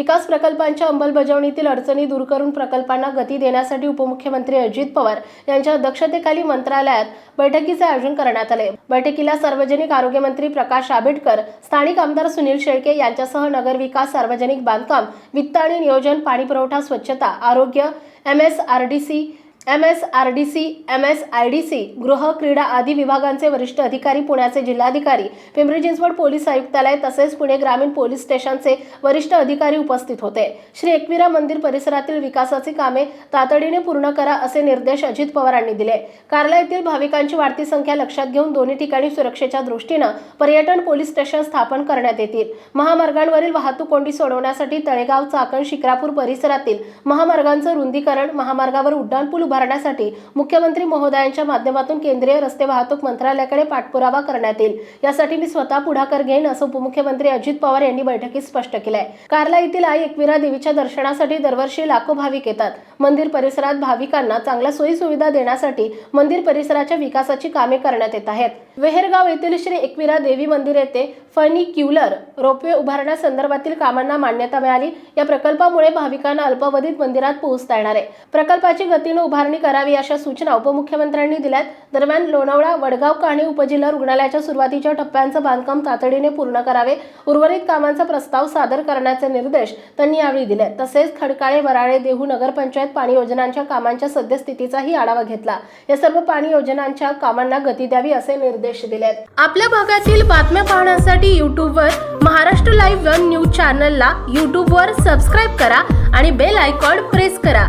विकास प्रकल्पांच्या अंमलबजावणीतील अडचणी दूर करून प्रकल्पांना गती देण्यासाठी उपमुख्यमंत्री अजित पवार यांच्या अध्यक्षतेखाली मंत्रालयात बैठकीचे आयोजन करण्यात आले. बैठकीला सार्वजनिक आरोग्य मंत्री प्रकाश आंबेडकर स्थानिक आमदार सुनील शेळके यांच्यासह नगरविकास सार्वजनिक बांधकाम वित्त आणि नियोजन पाणी पुरवठा स्वच्छता आरोग्य M S R D C M S R D C M S I D C गृह क्रीडा आदी विभागांचे वरिष्ठ अधिकारी पुण्याचे जिल्हाधिकारी पिंपरी चिंचवड पोलीस आयुक्तालय तसेच पुणे ग्रामीण पोलीस स्टेशनचे वरिष्ठ अधिकारी उपस्थित होते. श्री एकविरा मंदिर परिसरातील विकासाची कामे तातडीने पूर्ण करा असे निर्देश अजित पवारांनी दिले. कार्ला येथील भाविकांची वाढती संख्या लक्षात घेऊन दोन्ही ठिकाणी सुरक्षेच्या दृष्टीनं पर्यटन पोलीस स्टेशन स्थापन करण्यात येतील. महामार्गांवरील वाहतूक कोंडी सोडवण्यासाठी तळेगाव चाकण शिक्रापूर परिसरातील महामार्गांचं रुंदीकरण महामार्गावर उड्डाणपूल उभारण्यासाठी मुख्यमंत्री महोदयांच्या माध्यमातून केंद्रीय रस्ते वाहतूक मंत्रालयाकडे पाठपुरावा करण्यात येईल. यासाठी मी स्वतः पुढाकार घेईन असं उपमुख्यमंत्री अजित पवार यांनी बैठकीत स्पष्ट केलंय. कार्ला येथील आई एकविरा देवीच्या दर्शनासाठी दरवर्षी लाखो भाविक येतात. मंदिर परिसरात भाविकांना चांगल्या सोयी सुविधा देण्यासाठी मंदिर परिसराच्या विकासाची कामे करण्यात येत आहेत. वेहेरगाव येथील श्री एकविरा देवी मंदिर येथे फनी क्युलर रोपवे उभारण्यासंदर्भातील कामांना मान्यता मिळाली. या प्रकल्पामुळे भाविकांना अल्पावधीत मंदिरात पोहोचता येणार आहे. प्रकल्पाची गतीनं उभारणी करावी अशा सूचना उपमुख्यमंत्र्यांनी दिल्यात. दरम्यान लोणावळा वडगाव काणे उपजिल्हा रुग्णालयाच्या सुरुवातीच्या टप्प्यांचं बांधकाम तातडीने पूर्ण करावे उर्वरित कामांचा प्रस्ताव सादर करण्याचे निर्देश त्यांनी यावेळी दिले. तसेच खडकाळे वराळे देहू नगरपंचायत पाणी योजनांच्या कामांच्या सद्यस्थितीचाही आढावा घेतला. या सर्व पाणी योजनांच्या कामांना गती द्यावी असे निर्देश दिलेत. आपल्या भागातील बातम्या पाहण्यासाठी युट्यूबवर महाराष्ट्र लाईव्ह वन न्यूज चॅनलला युट्यूबवर सबस्क्राईब करा आणि बेल आयकॉन प्रेस करा.